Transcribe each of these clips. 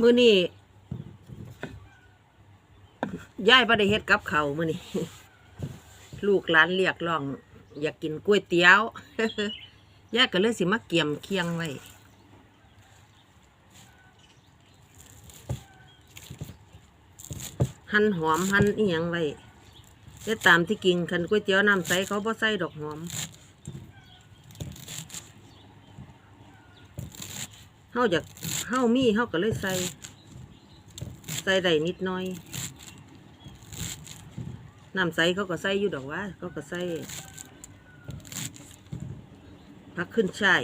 มือนี้ย่ายบ่ได้เฮ็ดกับเขามือนี้ลูกหลานเรียกร้อง อยากกินก๋วยเตี๋ยวย่ายก็เลยสิมาเกี่ยมเคียงไว้หั่นหอมหั่นอีหยังไว้แต่ตามที่กินคันก๋วยเตี๋ยวน้ำใสเขาบ่ใส่ดอกหอมเฮาอยาก เฮามีเฮาก็เลยใส่ ใส่ได้นิดหน่อยน้ำใสเขาก็ใส่อยู่ดอกว่าเขาก็ใส่พักขึ้นช่าย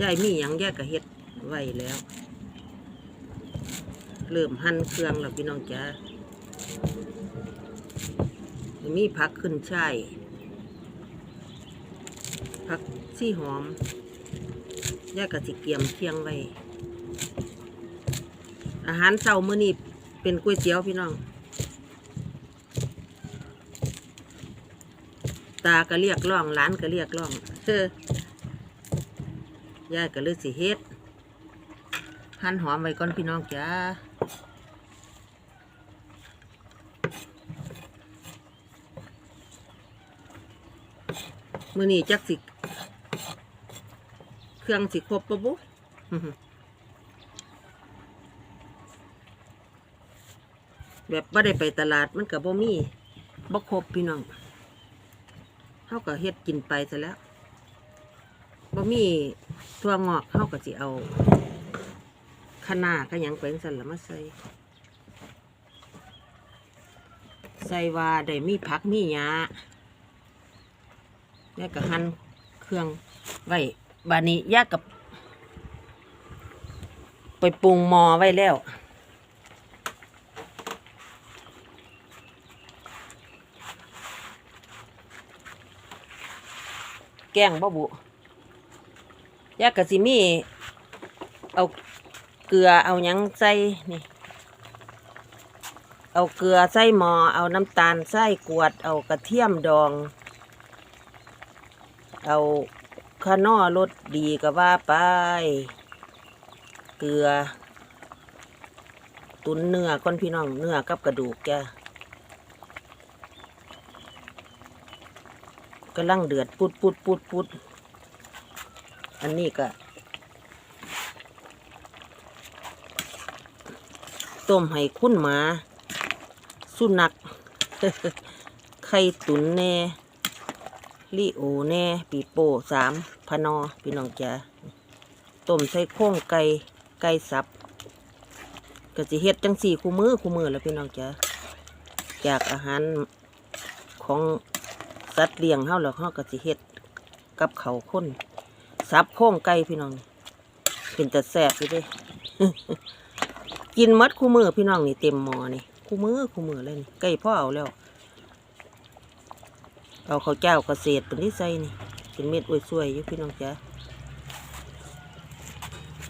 ยายมีหยังแยกกะเฮ็ดไว้แล้ว เริ่มหั่นเครื่องแล้วพี่น้องจ้ามีผักขึ้นช่ายผักซี่หอม ย่ากะสิเกียมเคียงไว้อาหารเช้ามื้อนี้เป็นก๋วยเตี๋ยวพี่น้อง ตาก็เรียกร้องหลานก็เรียกร้องเฮ้อยายก็เลยสิเฮ็ดหั่นหอมไว้ก่อนพี่น้องจ้ามื้อนี้จักสิ รื่อง สิครบปะบุแบบบ่ได้ไปตลาดมันกับบ่มีบ่ครบพี่น้องเฮาก็เฮ็ดกินไปซะแล้วบ่มีทั่วงอกเฮาก็สิเอาคะน้าก็ยังไปจั่งซั่นละมาใส่ใส่ว่าได้มีผักมีหญ้าแล้วก็หั่นเครื่องไว้ บานี้ยากกับไปปรุงมอไว้แล้วแกงบ่บุยากกะสิมีเอาเกลือเอายังใส่นี่ เอาเกลือใส่หมอ เอาน้ำตาลใส่กวด เอากระเทียมดอง เอา ข้านอรสดีก็ว่าไป เกลือ ตุนเนื้อก้อนพี่น้องเนื้อกับกระดูกแกกำลังเดือดปุดปุดปุดปุดอันนี้ก็ต้มให้คุ้นหมา สุนักไข่ตุนแน่ ลิโอแน่ปีโป้สามพนอพี่น้องจ๋าต้มใส่โค้งไก่ไก่สับก็สิเฮ็ดจังสี่คู่มือคู่มือแล้วพี่น้องจ๋าจากอาหารของสัตว์เลี้ยงเฮาแล้วเฮาก็สิเฮ็ดกับเขาวข้นสับโค้งไก่พี่น้องเป็นแต่แซ่บอยู่เด้กินมัดคู่มือพี่น้องนี่เต็มหมอนี่คู่มือคู่มือเลยนี่ไก่พ่อเอาแล้ว เอาข้าวเจ้าเกษตรเป็นที่ใส่นี่เป็นเม็ดอวยสวยอยู่พี่น้องจ้า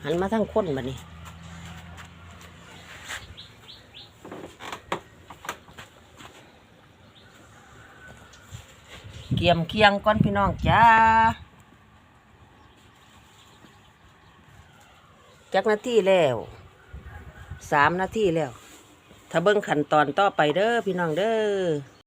หันมาทั้งคนบัดนี้เกี่ยมเคียงก้อนพี่น้องจ้าจักนาทีแล้วสามนาทีแล้ว ถ้าเบิ่งขั้นตอนต่อไปเด้อพี่น้องเด้อ